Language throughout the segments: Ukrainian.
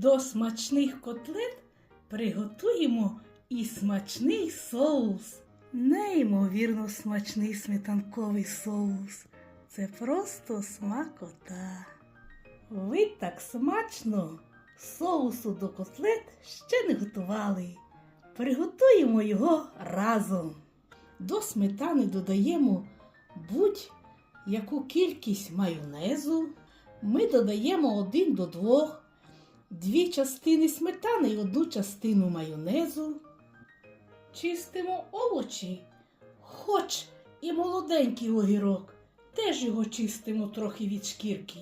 До смачних котлет приготуємо і смачний соус. Неймовірно смачний сметанковий соус. Це просто смакота. Ви так смачно соусу до котлет ще не готували. Приготуємо його разом. До сметани додаємо будь-яку кількість майонезу. Ми додаємо один до двох, дві частини сметани і одну частину майонезу. Чистимо овочі, хоч і молоденький огірок, теж його чистимо трохи від шкірки.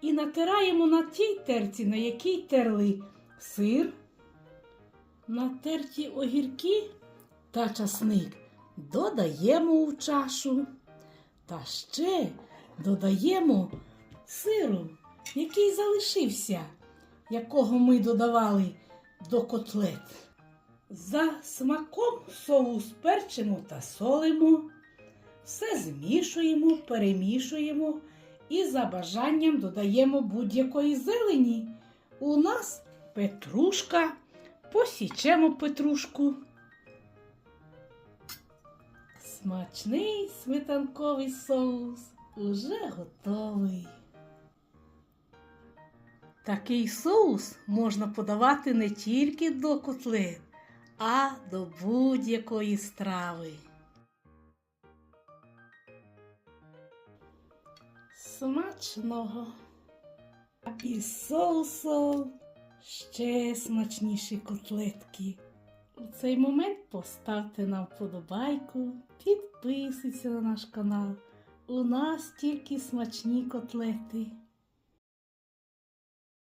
І натираємо на тій терці, на якій терли сир, натерті огірки та часник додаємо у чашу. Та ще додаємо сиру, який залишився, якого ми додавали до котлет. За смаком соус перчимо та солимо, все змішуємо, перемішуємо і за бажанням додаємо будь-якої зелені. У нас петрушка, посічемо петрушку. Смачний сметанковий соус уже готовий. Такий соус можна подавати не тільки до котлет, а до будь-якої страви. Смачного. І соусом ще смачніші котлетки. У цей момент поставте нам вподобайку, підписуйтесь на наш канал. У нас тільки смачні котлети.